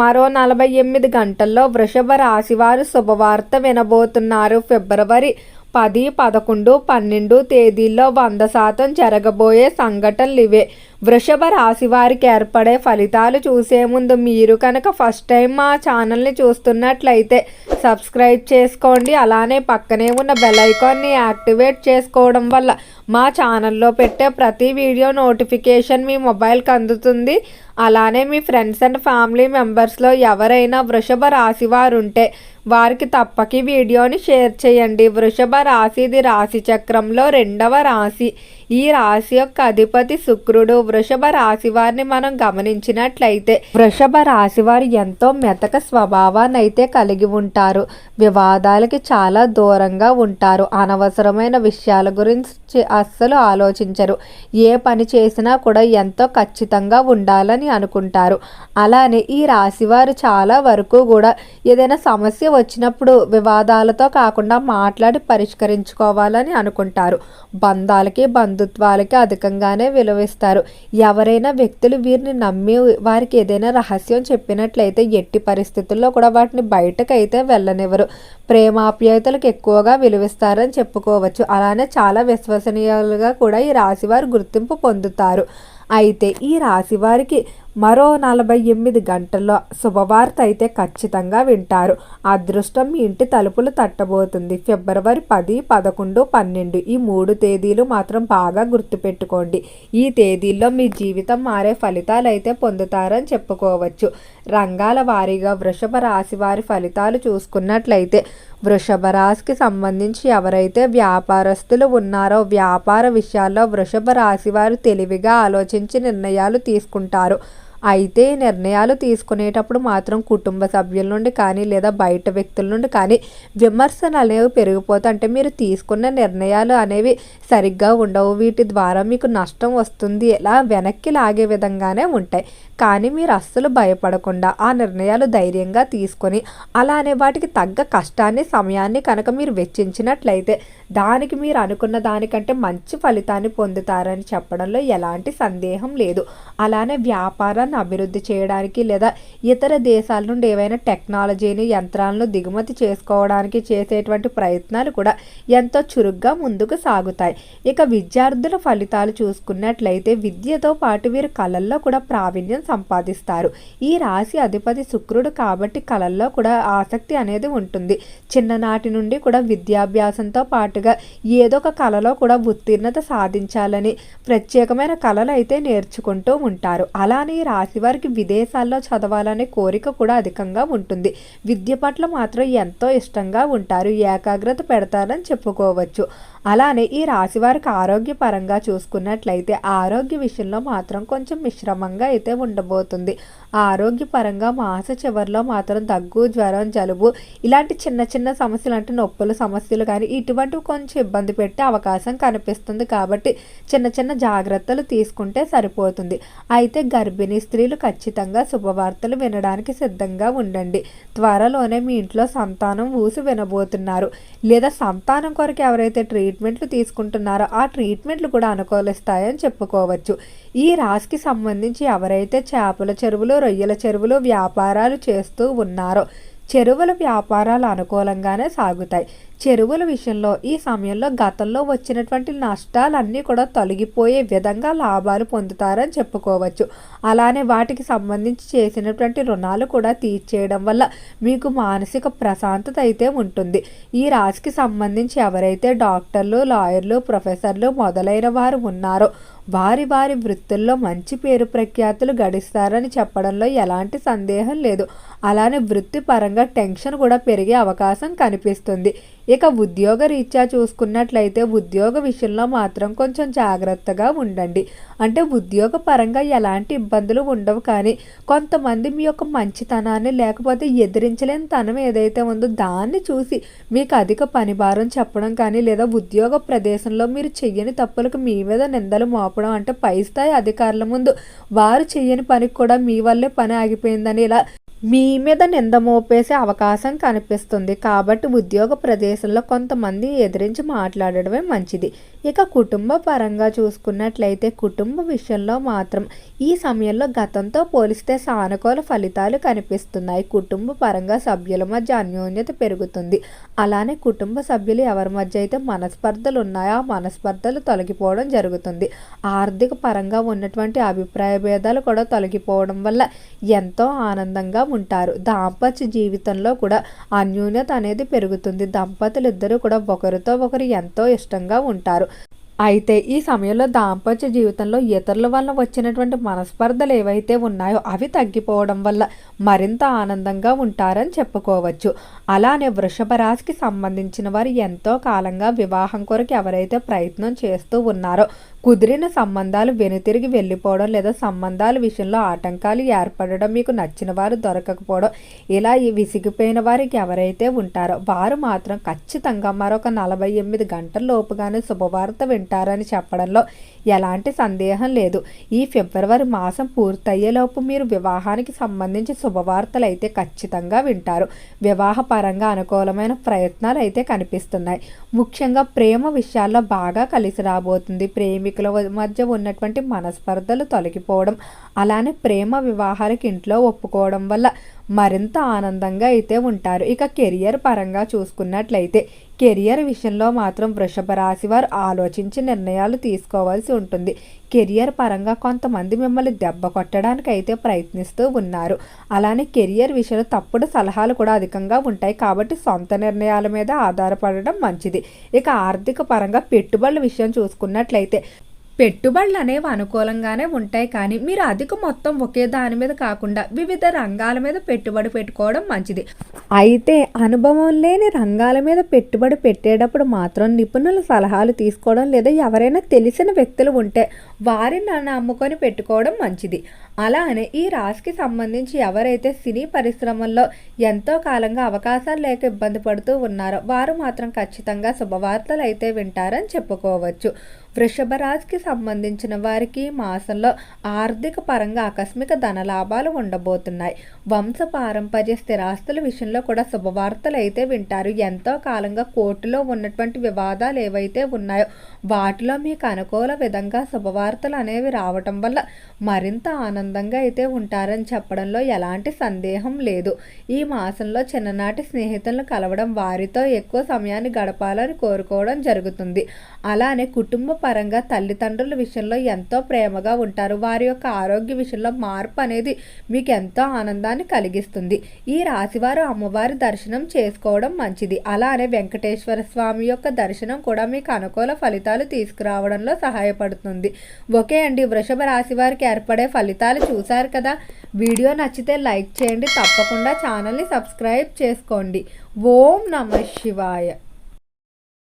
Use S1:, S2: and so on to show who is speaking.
S1: మరో నలభై ఎనిమిది గంటల్లో వృషభ రాశి వారు శుభవార్త వినబోతున్నారు. ఫిబ్రవరి పది పదకొండు పన్నెండు తేదీల్లో వంద శాతం జరగబోయే సంఘటనలు ఇవే. వృషభ రాశి వారికి ఏర్పడే ఫలితాలు చూసే ముందు మీరు కనుక ఫస్ట్ టైం మా ఛానల్ని చూస్తున్నట్లయితే సబ్స్క్రైబ్ చేసుకోండి. అలానే పక్కనే ఉన్న బెల్ ఐకాన్ని యాక్టివేట్ చేసుకోవడం వల్ల మా ఛానల్లో పెట్టే ప్రతి వీడియో నోటిఫికేషన్ మీ మొబైల్కి అందుతుంది. అలానే మీ ఫ్రెండ్స్ అండ్ ఫ్యామిలీ మెంబర్స్లో ఎవరైనా వృషభ రాశి వారు ఉంటే వారికి తప్పక వీడియోని షేర్ చేయండి. వృషభ రాశిది రాశి చక్రంలో రెండవ రాశి. ఈ రాశి యొక్క అధిపతి శుక్రుడు. వృషభ రాశి వారిని మనం గమనించినట్లయితే వృషభ రాశి వారు ఎంతో మెతక స్వభావాన్ని అయితే కలిగి ఉంటారు. వివాదాలకి చాలా దూరంగా ఉంటారు. అనవసరమైన విషయాల గురించి అస్సలు ఆలోచించరు. ఏ పని చేసినా కూడా ఎంతో ఖచ్చితంగా ఉండాలని అనుకుంటారు. అలానే ఈ రాశి వారు చాలా వరకు కూడా ఏదైనా సమస్య వచ్చినప్పుడు వివాదాలతో కాకుండా మాట్లాడి పరిష్కరించుకోవాలని అనుకుంటారు. బంధాలకి బంధుత్వాలకి అధికంగానే విలువిస్తారు. ఎవరైనా వ్యక్తులు వీరిని నమ్మి వారికి ఏదైనా రహస్యం చెప్పినట్లయితే ఎట్టి పరిస్థితుల్లో కూడా వాటిని బయటకైతే వెళ్ళనివ్వరు. ప్రేమాప్యాయతలకు ఎక్కువగా విలువిస్తారని చెప్పుకోవచ్చు. అలానే చాలా విశ్వసనీయాలుగా కూడా ఈ రాశివారు గుర్తింపు పొందుతారు. అయితే ఈ రాశి వారికి మరో నలభై ఎనిమిది గంటల్లో శుభవార్త అయితే ఖచ్చితంగా వింటారు. అదృష్టం మీ ఇంటి తలుపులు తట్టబోతుంది. ఫిబ్రవరి పది పదకొండు పన్నెండు ఈ మూడు తేదీలు మాత్రం బాగా గుర్తుపెట్టుకోండి. ఈ తేదీల్లో మీ జీవితం మారే ఫలితాలు అయితే పొందుతారని చెప్పుకోవచ్చు. రంగాల వారీగా వృషభ రాశి వారి ఫలితాలు చూసుకున్నట్లయితే వృషభ రాశికి సంబంధించి ఎవరైతే వ్యాపారస్తులు ఉన్నారో వ్యాపార విషయాల్లో వృషభ రాశి వారు తెలివిగా ఆలోచించి నిర్ణయాలు తీసుకుంటారు. అయితే నిర్ణయాలు తీసుకునేటప్పుడు మాత్రం కుటుంబ సభ్యుల నుండి కానీ లేదా బయట వ్యక్తుల నుండి కానీ విమర్శలు అనేవి పెరిగిపోతాయి. అంటే మీరు తీసుకున్న నిర్ణయాలు అనేవి సరిగ్గా ఉండవు. వీటి ద్వారా మీకు నష్టం వస్తుంది. ఇలా వెనక్కి లాగే విధంగానే ఉంటాయి. కానీ మీరు అస్సలు భయపడకుండా ఆ నిర్ణయాలు ధైర్యంగా తీసుకొని అలానే వాటికి తగ్గ కష్టాన్ని సమయాన్ని కనుక మీరు వెచ్చించినట్లయితే దానికి మీరు అనుకున్న దానికంటే మంచి ఫలితాన్ని పొందుతారని చెప్పడంలో ఎలాంటి సందేహం లేదు. అలానే వ్యాపారాన్ని అభివృద్ధి చేయడానికి లేదా ఇతర దేశాల నుండి ఏవైనా టెక్నాలజీని యంత్రాలను దిగుమతి చేసుకోవడానికి చేసేటువంటి ప్రయత్నాలు కూడా ఎంతో చురుగ్గా ముందుకు సాగుతాయి. ఇక విద్యార్థుల ఫలితాలు చూసుకున్నట్లయితే విద్యతో పాటు వీరు కళల్లో కూడా ప్రావీణ్యం సంపాదిస్తారు. ఈ రాశి అధిపతి శుక్రుడు కాబట్టి కళల్లో కూడా ఆసక్తి అనేది ఉంటుంది. చిన్ననాటి నుండి కూడా విద్యాభ్యాసంతో పాటుగా ఏదో ఒక కళలో కూడా ఉత్తీర్ణత సాధించాలని ప్రత్యేకమైన కళలు అయితే నేర్చుకుంటూ ఉంటారు. అలానే ఈ రాశి వారికి విదేశాల్లో చదవాలనే కోరిక కూడా అధికంగా ఉంటుంది. విద్య పట్ల మాత్రం ఎంతో ఇష్టంగా ఉంటారు. ఏకాగ్రత పెడతారని చెప్పుకోవచ్చు. అలానే ఈ రాశి వారికి ఆరోగ్యపరంగా చూసుకున్నట్లయితే ఆరోగ్య విషయంలో మాత్రం కొంచెం మిశ్రమంగా అయితే ఉండబోతుంది. ఆరోగ్యపరంగా మాస చివరిలో మాత్రం దగ్గు జ్వరం జలుబు ఇలాంటి చిన్న చిన్న సమస్యలు అంటే నొప్పుల సమస్యలు కానీ ఇటువంటివి కొంచెం ఇబ్బంది పెట్టే అవకాశం కనిపిస్తుంది కాబట్టి చిన్న చిన్న జాగ్రత్తలు తీసుకుంటే సరిపోతుంది. అయితే గర్భిణీ స్త్రీలు ఖచ్చితంగా శుభవార్తలు వినడానికి సిద్ధంగా ఉండండి. త్వరలోనే మీ ఇంట్లో సంతానం ఊసి వినబోతున్నారు. లేదా సంతానం కొరకు ఎవరైతే ట్రీట్మెంట్లు తీసుకుంటున్నారో ఆ ట్రీట్మెంట్లు కూడా అనుకూలిస్తాయని చెప్పుకోవచ్చు. ఈ రాశికి సంబంధించి ఎవరైతే చేపల చెరువులు రొయ్యల చెరువులు వ్యాపారాలు చేస్తూ ఉన్నారో చెరువుల వ్యాపారాలు అనుకూలంగానే సాగుతాయి. చెరువుల విషయంలో ఈ సమయంలో గతంలో వచ్చినటువంటి నష్టాలన్నీ కూడా తొలగిపోయే విధంగా లాభాలు పొందుతారని చెప్పుకోవచ్చు. అలానే వాటికి సంబంధించి చేసినటువంటి రుణాలు కూడా తీర్చేయడం వల్ల మీకు మానసిక ప్రశాంతత అయితే ఉంటుంది. ఈ రాశికి సంబంధించి ఎవరైతే డాక్టర్లు లాయర్లు ప్రొఫెసర్లు మొదలైన వారు ఉన్నారో వారి వారి వృత్తుల్లో మంచి పేరు ప్రఖ్యాతులు గడిస్తారని చెప్పడంలో ఎలాంటి సందేహం లేదు. అలానే వృత్తిపరంగా టెన్షన్ కూడా పెరిగే అవకాశం కనిపిస్తుంది. ఇక ఉద్యోగ రీత్యా చూసుకున్నట్లయితే ఉద్యోగ విషయంలో మాత్రం కొంచెం జాగ్రత్తగా ఉండండి. అంటే ఉద్యోగ పరంగా ఎలాంటి ఇబ్బందులు ఉండవు కానీ కొంతమంది మీ యొక్క మంచితనాన్ని లేకపోతే ఎదిరించలేని తనం ఏదైతే ఉందో దాన్ని చూసి మీకు అధిక పని భారం చెప్పడం కానీ లేదా ఉద్యోగ ప్రదేశంలో మీరు చెయ్యని తప్పులకు మీ మీద నిందలు ఆపడం అంటే పై స్థాయి అధికారుల ముందు వారు చెయ్యని పనికి కూడా మీ వల్లే పని ఆగిపోయిందని ఇలా మీ మీద నింద మోపేసే అవకాశం కనిపిస్తుంది. కాబట్టి ఉద్యోగ ప్రదేశంలో కొంతమంది ఎదిరించి మాట్లాడడమే మంచిది. ఇక కుటుంబ పరంగా చూసుకున్నట్లయితే కుటుంబ విషయంలో మాత్రం ఈ సమయంలో గతంతో పోలిస్తే సానుకూల ఫలితాలు కనిపిస్తున్నాయి. కుటుంబ పరంగా సభ్యుల మధ్య అన్యోన్యత పెరుగుతుంది. అలానే కుటుంబ సభ్యులు ఎవరి మధ్య అయితే మనస్పర్ధలు ఉన్నాయో ఆ మనస్పర్ధలు తొలగిపోవడం జరుగుతుంది. ఆర్థిక పరంగా ఉన్నటువంటి అభిప్రాయ భేదాలు కూడా తొలగిపోవడం వల్ల ఎంతో ఆనందంగా ఉంటారు. దాంపత్య జీవితంలో కూడా అన్యోన్యత అనేది పెరుగుతుంది. దంపతులు ఇద్దరు కూడా ఒకరితో ఒకరు ఎంతో ఇష్టంగా ఉంటారు. అయితే ఈ సమయంలో దాంపత్య జీవితంలో ఇతరుల వల్ల వచ్చినటువంటి మనస్పర్ధలు ఏవైతే ఉన్నాయో అవి తగ్గిపోవడం వల్ల మరింత ఆనందంగా ఉంటారని చెప్పుకోవచ్చు. అలానే వృషభ రాశికి సంబంధించిన వారు ఎంతో కాలంగా వివాహం కొరకు ఎవరైతే ప్రయత్నం చేస్తూ ఉన్నారో కుదిరిన సంబంధాలు వెనుతిరిగి వెళ్ళిపోవడం లేదా సంబంధాల విషయంలో ఆటంకాలు ఏర్పడడం మీకు నచ్చిన వారు దొరకకపోవడం ఇలా ఈ విసిగిపోయిన వారికి ఎవరైతే ఉంటారో వారు మాత్రం ఖచ్చితంగా మరొక నలభై ఎనిమిది గంటల లోపుగానే శుభవార్త వింటారని చెప్పడంలో ఎలాంటి సందేహం లేదు. ఈ ఫిబ్రవరి మాసం పూర్తయ్యేలోపు మీరు వివాహానికి సంబంధించి శుభవార్తలు అయితే ఖచ్చితంగా వింటారు. వివాహ పరంగా అనుకూలమైన ప్రయత్నాలు అయితే కనిపిస్తున్నాయి. ముఖ్యంగా ప్రేమ విషయాల్లో బాగా కలిసి రాబోతుంది. ప్రేమికుల మధ్య ఉన్నటువంటి మనస్పర్ధలు తొలగిపోవడం అలానే ప్రేమ వివాహాలకు ఇంట్లో ఒప్పుకోవడం వల్ల మరింత ఆనందంగా అయితే ఉంటారు. ఇక కెరియర్ పరంగా చూసుకున్నట్లయితే కెరియర్ విషయంలో మాత్రం వృషభ రాశి వారు ఆలోచించి నిర్ణయాలు తీసుకోవాల్సి ఉంటుంది. కెరియర్ పరంగా కొంతమంది మిమ్మల్ని దెబ్బ కొట్టడానికి అయితే ప్రయత్నిస్తూ ఉన్నారు. అలానే కెరియర్ విషయంలో తప్పుడు సలహాలు కూడా అధికంగా ఉంటాయి. కాబట్టి సొంత నిర్ణయాల మీద ఆధారపడడం మంచిది. ఇక ఆర్థిక పరంగా పెట్టుబడుల విషయం చూసుకున్నట్లయితే పెట్టుబడులు అనేవి అనుకూలంగానే ఉంటాయి కానీ మీరు అధిక మొత్తం ఒకే దాని మీద కాకుండా వివిధ రంగాల మీద పెట్టుబడి పెట్టుకోవడం మంచిది. అయితే అనుభవం లేని రంగాల మీద పెట్టుబడి పెట్టేటప్పుడు మాత్రం నిపుణుల సలహాలు తీసుకోవడం లేదా ఎవరైనా తెలిసిన వ్యక్తులు ఉంటే వారిని నమ్ముకొని పెట్టుకోవడం మంచిది. అలానే ఈ రాశికి సంబంధించి ఎవరైతే సినీ పరిశ్రమల్లో ఎంతో కాలంగా అవకాశాలు లేక ఇబ్బంది పడుతూ ఉన్నారో వారు మాత్రం ఖచ్చితంగా శుభవార్తలు అయితే వింటారని చెప్పుకోవచ్చు. వృషభ రాశికి సంబంధించిన వారికి మాసంలో ఆర్థిక పరంగా ఆకస్మిక ధన లాభాలు ఉండబోతున్నాయి. వంశ పారంపర్య స్థిరాస్తుల విషయంలో కూడా శుభవార్తలు అయితే వింటారు. ఎంతో కాలంగా కోర్టులో ఉన్నటువంటి వివాదాలు ఏవైతే ఉన్నాయో వాటిలో మీకు అనుకూల విధంగా శుభవార్తలు అనేవి రావటం వల్ల మరింత ఆనందంగా అయితే ఉంటారని చెప్పడంలో ఎలాంటి సందేహం లేదు. ఈ మాసంలో చిన్ననాటి స్నేహితులను కలవడం వారితో ఎక్కువ సమయాన్ని గడపాలని కోరుకోవడం జరుగుతుంది. అలానే కుటుంబ పరంగా తల్లిదండ్రుల విషయంలో ఎంతో ప్రేమగా ఉంటారు. వారి యొక్క ఆరోగ్య విషయంలో మార్పు అనేది మీకు ఎంతో ఆనందాన్ని కలిగిస్తుంది. ఈ రాశివారు అమ్మవారి దర్శనం చేసుకోవడం మంచిది. అలానే వెంకటేశ్వర స్వామి యొక్క దర్శనం కూడా మీకు అనుకూల ఫలితాలు తీసుకురావడంలో సహాయపడుతుంది. ఓకే అండి వృషభ రాశి వారికి ఏర్పడే ఫలితాలు చూశారు కదా? వీడియో నచ్చితే లైక్ చేయండి. తప్పకుండా ఛానల్ని సబ్స్క్రైబ్ చేసుకోండి. ఓం నమ శివాయ.